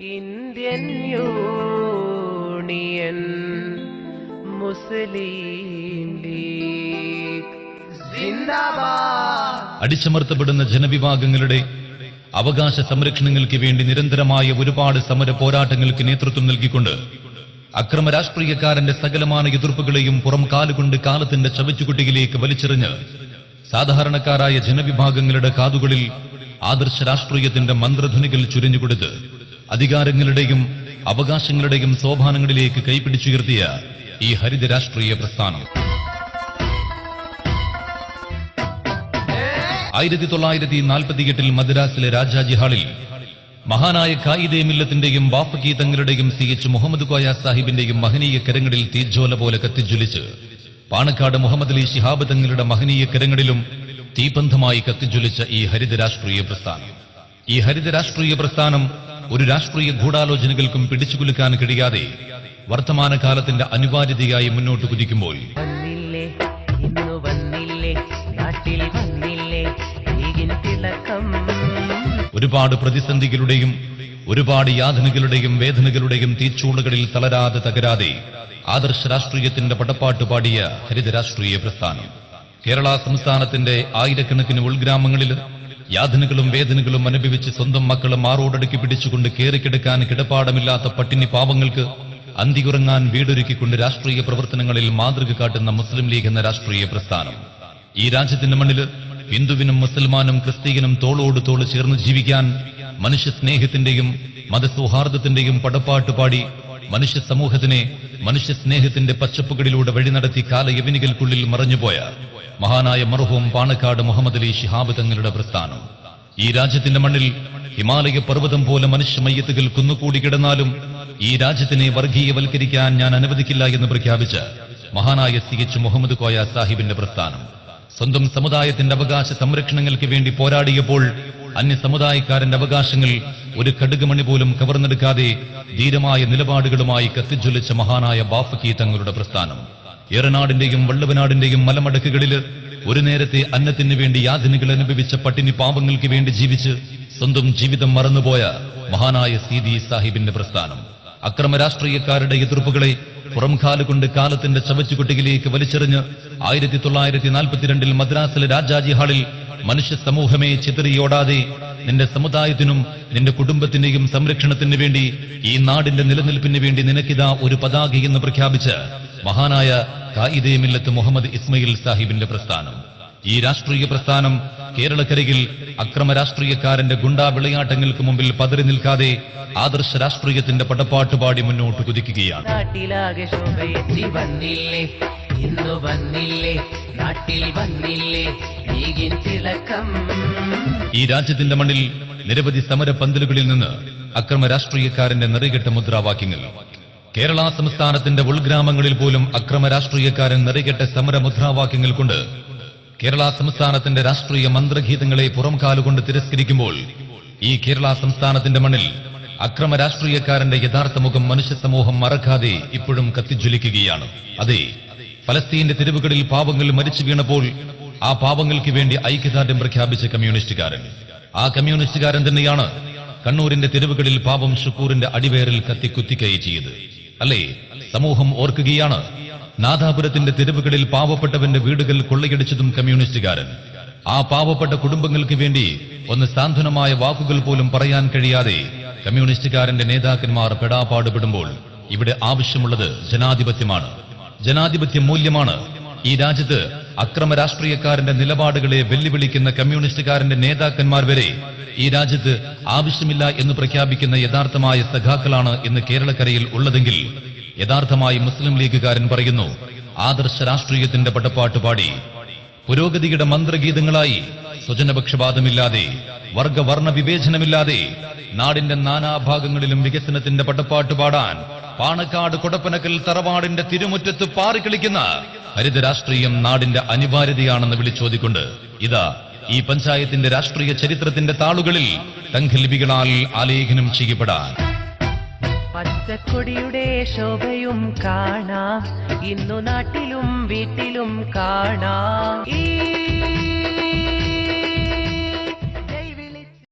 Indian Union Muslim League. അടിച്ചമർത്തപ്പെടുന്ന ജനവിഭാഗങ്ങളുടെ അവകാശ സംരക്ഷണങ്ങൾക്ക് വേണ്ടി നിരന്തരമായ ഒരുപാട് സമര പോരാട്ടങ്ങൾക്ക് നേതൃത്വം നൽകിക്കൊണ്ട് അക്രമ രാഷ്ട്രീയക്കാരന്റെ സകലമായ എതിർപ്പുകളെയും പുറം കാലുകൊണ്ട് കാലത്തിന്റെ ചവച്ചുകുട്ടിയിലേക്ക് വലിച്ചെറിഞ്ഞ് സാധാരണക്കാരായ ജനവിഭാഗങ്ങളുടെ കാതുകളിൽ ആദർശ രാഷ്ട്രീയത്തിന്റെ മന്ത്രധ്വനികൾ ചുരിഞ്ഞുകൊടുത്ത് അധികാരങ്ങളുടെയും അവകാശങ്ങളുടെയും സോപാനങ്ങളിലേക്ക് കൈപിടിച്ചുയർത്തിയ ഈ ഹരിത രാഷ്ട്രീയ പ്രസ്ഥാനം. ആയിരത്തി തൊള്ളായിരത്തി നാൽപ്പത്തിയെട്ടിൽ മദ്രാസിലെ രാജാജി ഹാളിൽ മഹാനായ ഖായിദെ മില്ലത്തിന്റെയും ബാഫക്കി തങ്ങളുടെയും സി എച്ച് മുഹമ്മദ് കോയ സാഹിബിന്റെയും മഹനീയ കരങ്ങളിൽ തീജ്വല പോലെ കത്തിജ്വലിച്ച് പാണക്കാട് മുഹമ്മദ് അലി ശിഹാബ് തങ്ങളുടെ മഹനീയ കരങ്ങളിലും തീപന്ധമായി കത്തിജ്വലിച്ച ഈ ഹരിത രാഷ്ട്രീയ പ്രസ്ഥാനം. ഈ ഹരിത രാഷ്ട്രീയ പ്രസ്ഥാനം ഒരു രാഷ്ട്രീയ ഗൂഢാലോചനകൾക്കും പിടിച്ചുകുലുക്കാൻ കഴിയാതെ വർത്തമാനകാലത്തിന്റെ അനിവാര്യതയായി മുന്നോട്ട് കുതിക്കുമ്പോൾ ഒരുപാട് പ്രതിസന്ധികളുടെയും ഒരുപാട് യാതനകളുടെയും വേദനകളുടെയും തീച്ചൂണുകളിൽ തളരാതെ തകരാതെ ആദർശ രാഷ്ട്രീയത്തിന്റെ പടപ്പാട്ട് പാടിയ ഹരിത രാഷ്ട്രീയ പ്രസ്ഥാനം. കേരള സംസ്ഥാനത്തിന്റെ ആയിരക്കണക്കിന് ഉൾഗ്രാമങ്ങളിൽ യാതനകളും വേദനകളും അനുഭവിച്ച് സ്വന്തം മക്കളെ മാറോടടുക്കി പിടിച്ചുകൊണ്ട് കയറിക്കിടക്കാൻ കിടപ്പാടമില്ലാത്ത പട്ടിണി പാവങ്ങൾക്ക് അന്തിയുറങ്ങാൻ വീടൊരുക്കിക്കൊണ്ട് രാഷ്ട്രീയ പ്രവർത്തനങ്ങളിൽ മാതൃക കാട്ടുന്ന മുസ്ലിം ലീഗ് എന്ന രാഷ്ട്രീയ പ്രസ്ഥാനം. ഈ രാജ്യത്തിന്റെ മണ്ണിൽ ഹിന്ദുവിനും മുസൽമാനും ക്രിസ്തീയനും തോളോട് തോൾ ചേർന്ന് ജീവിക്കാൻ മനുഷ്യ സ്നേഹത്തിന്റെയും മതസൗഹാർദ്ദത്തിന്റെയും പടപ്പാട്ട് പാടി മനുഷ്യ സമൂഹത്തിനെ മനുഷ്യ സ്നേഹത്തിന്റെ പച്ചപ്പുകളിലൂടെ വഴി നടത്തി കാലയവനികൾക്കുള്ളിൽ മറഞ്ഞുപോയ മഹാനായ മർഹൂം പാണക്കാട് മുഹമ്മദ് അലി ഷിഹാബ് തങ്ങളുടെ പ്രസ്ഥാനം. ഈ രാജ്യത്തിന്റെ മണ്ണിൽ ഹിമാലയ പർവതം പോലെ മനുഷ്യ മയ്യത്തുകൾ കുന്നുകൂടി കിടന്നാലും ഈ രാജ്യത്തിനെ വർഗീയവൽക്കരിക്കാൻ ഞാൻ അനുവദിക്കില്ല എന്ന് പ്രഖ്യാപിച്ച മഹാനായ സി എച്ച് മുഹമ്മദ് കോയ സാഹിബിന്റെ പ്രസ്ഥാനം. സ്വന്തം സമുദായത്തിന്റെ അവകാശ സംരക്ഷണങ്ങൾക്ക് വേണ്ടി പോരാടിയപ്പോൾ അന്യ സമുദായക്കാരന്റെ അവകാശങ്ങൾ ഒരു കടുകുമണി പോലും കവർന്നെടുക്കാതെ ധീരമായ നിലപാടുകളുമായി കത്തിജ്വലിച്ച മഹാനായ ബാഫക്കി തങ്ങളുടെ പ്രസ്ഥാനം. ഏറനാടിന്റെയും വള്ളവനാടിന്റെയും മലമടക്കുകളിൽ ഒരു നേരത്തെ അന്നത്തിന് വേണ്ടി യാതനകൾ അനുഭവിച്ച പട്ടിണി പാപങ്ങൾക്ക് വേണ്ടി ജീവിച്ച് സ്വന്തം ജീവിതം മറന്നുപോയ മഹാനായ സീതി സാഹിബിന്റെ പ്രസ്ഥാനം. അക്രമ രാഷ്ട്രീയക്കാരുടെ എതിർപ്പുകളെ പുറംകാലുകൊണ്ട് കാലത്തിന്റെ ചവച്ചുകുട്ടികളിലേക്ക് വലിച്ചെറിഞ്ഞ് ആയിരത്തി തൊള്ളായിരത്തി നാൽപ്പത്തിരണ്ടിൽ മദ്രാസിലെ രാജാജി ഹാളിൽ മനുഷ്യ സമൂഹമേ ചിതറിയോടാതെ നിന്റെ സമുദായത്തിനും നിന്റെ കുടുംബത്തിന്റെയും സംരക്ഷണത്തിന് വേണ്ടി ഈ നാടിന്റെ നിലനിൽപ്പിന് വേണ്ടി നിനക്കിതാ ഒരു പതാക എന്ന് പ്രഖ്യാപിച്ച് മഹാനായ കായിദേ മില്ലത്ത് മുഹമ്മദ് ഇസ്മയിൽ സാഹിബിന്റെ പ്രസ്ഥാനം. ഈ രാഷ്ട്രീയ പ്രസ്ഥാനം കേരളക്കരയിൽ അക്രമ രാഷ്ട്രീയക്കാരന്റെ ഗുണ്ടാ വിളയാട്ടങ്ങൾക്ക് മുമ്പിൽ പതറി നിൽക്കാതെ ആദർശ രാഷ്ട്രീയത്തിന്റെ പടപ്പാട്ടുപാടി മുന്നോട്ട് കുതിക്കുകയാണ്. നാട്ടിൽ വന്നില്ലേ തിളക്കം. ഈ രാജ്യത്തിന്റെ മണ്ണിൽ നിരവധി സമര പന്തലുകളിൽ നിന്ന് അക്രമ രാഷ്ട്രീയക്കാരന്റെ നിറികെട്ട മുദ്രാവാക്യങ്ങൾ. കേരള സംസ്ഥാനത്തിന്റെ ഉൾഗ്രാമങ്ങളിൽ പോലും അക്രമ രാഷ്ട്രീയക്കാരൻ നിറികെട്ട സമര മുദ്രാവാക്യങ്ങൾ കൊണ്ട് കേരള സംസ്ഥാനത്തിന്റെ രാഷ്ട്രീയ മന്ത്രഗീതങ്ങളെ പുറംകാലുകൊണ്ട് തിരസ്കരിക്കുമ്പോൾ ഈ കേരള സംസ്ഥാനത്തിന്റെ മണ്ണിൽ അക്രമ രാഷ്ട്രീയക്കാരന്റെ യഥാർത്ഥ മുഖം മനുഷ്യ സമൂഹം മറക്കാതെ ഇപ്പോഴും കത്തിജ്വലിക്കുകയാണ്. അതെ ഫലസ്തീന്റെ തെരുവുകളിൽ പാവങ്ങൾ മരിച്ചു വീണപ്പോൾ ആ പാവങ്ങൾക്ക് വേണ്ടി ഐക്യദാർഢ്യം പ്രഖ്യാപിച്ച കമ്മ്യൂണിസ്റ്റുകാരൻ. ആ കമ്മ്യൂണിസ്റ്റുകാരൻ തന്നെയാണ് കണ്ണൂരിന്റെ തെരുവുകളിൽ പാവം ഷുക്കൂറിന്റെ അടിവേറിൽ കത്തി കുത്തിക്കയറ്റിയത് അല്ലേ? സമൂഹം ഓർക്കുകയാണ് നാദാപുരത്തിന്റെ തെരുവുകളിൽ പാവപ്പെട്ടവന്റെ വീടുകൾ കൊള്ളയടിച്ചതും കമ്മ്യൂണിസ്റ്റുകാരൻ. ആ പാവപ്പെട്ട കുടുംബങ്ങൾക്ക് വേണ്ടി ഒന്ന് സാന്ത്വനമായ വാക്കുകൾ പോലും പറയാൻ കഴിയാതെ കമ്മ്യൂണിസ്റ്റുകാരന്റെ നേതാക്കന്മാർ പെടാപാടുപെടുമ്പോൾ ഇവിടെ ആവശ്യമുള്ളത് ജനാധിപത്യമാണ്. ജനാധിപത്യ മൂല്യമാണ്. ഈ രാജ്യത്ത് അക്രമ രാഷ്ട്രീയക്കാരന്റെ നിലപാടുകളെ വെല്ലുവിളിക്കുന്ന കമ്മ്യൂണിസ്റ്റുകാരന്റെ നേതാക്കന്മാർ വരെ ഈ രാജ്യത്ത് ആവശ്യമില്ല എന്ന് പ്രഖ്യാപിക്കുന്ന യഥാർത്ഥമായ സഖാക്കളാണ് ഇന്ന് കേരളക്കരയിൽ ഉള്ളതെങ്കിൽ യഥാർത്ഥമായി മുസ്ലിം ലീഗുകാരൻ പറയുന്നു ആദർശ രാഷ്ട്രീയത്തിന്റെ പടപ്പാട്ട് പാടി. പുരോഗതിയുടെ മന്ത്രഗീതങ്ങളായി സ്വജനപക്ഷപാതമില്ലാതെ വർഗവർണ വിവേചനമില്ലാതെ നാടിന്റെ നാനാഭാഗങ്ങളിലും വികസനത്തിന്റെ പടപ്പാട്ട് പാടാൻ പാണക്കാട് കൊടപ്പനക്കൽ തറവാടിന്റെ തിരുമുറ്റത്ത് പാറിക്കളിക്കുന്ന ഹരിത രാഷ്ട്രീയം നാടിന്റെ അനിവാര്യതയാണെന്ന് വിളിച്ചോതിക്കൊണ്ട് ഇതാ ഈ പഞ്ചായത്തിന്റെ രാഷ്ട്രീയ ചരിത്രത്തിന്റെ താളുകളിൽ തങ്കലിപികളാൽ ആലേഖനം ചെയ്യപ്പെടാൻ. പച്ചക്കൊടിയുടെ ശോഭയും കാണാം. ഇന്നു നാട്ടിലും വീട്ടിലും കാണാം. ഈ